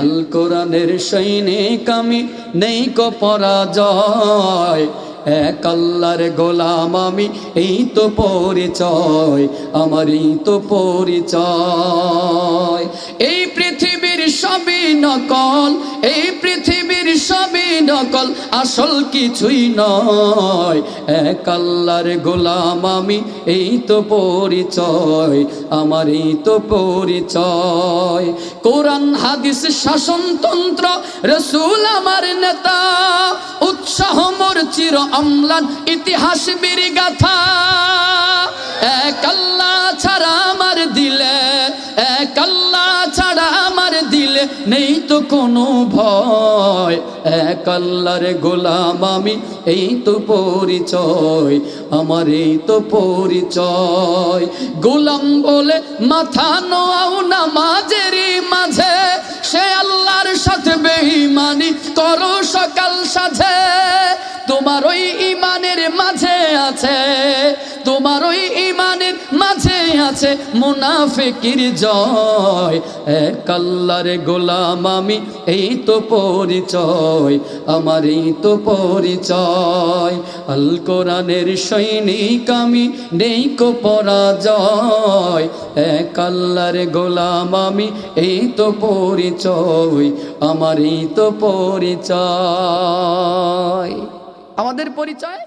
আল কোরআনের সৈনিক আমি নেই কো পরাজয়। এক আল্লাহর গোলাম আমি, এই তো পরিচয় আমার এই তো পরিচয়। এই পৃথিবীর সবই নকল, এই সবই নকল আসল কিছুই নয়। এক আল্লাহর গোলাম আমি, এই তো পরিচয়, আমার এই তো পরিচয়। কোরআন, হাদিস শাসনতন্ত্র রসুল আমার নেতা, উৎসাহ মোর চির অম্লান, ইতিহাস বীর গাথা নেই তো কোনো ভয়। এক আল্লাহর গোলাম আমি, এই তো পরিচয়, আমার এই তো পরিচয়। গোলাম বলে, মাথা নোয়াও নামাজেরই মাঝে, সে আল্লাহর সাথে বেঈমানি করো সকাল সাথে তোমার ওই ইমানের মাঝে আছে, তোমার ওই আছে মুনাফিকির জয়। এক আল্লাহর গোলাম আমি, এই তো পরিচয় আমার এই তো পরিচয়। আল কোরআনের সৈনিক আমি, নেই কো পরাজয়। এক আল্লাহর গোলাম আমি, এই তো পরিচয় আমার এই তো পরিচয়। আমাদের পরিচয়?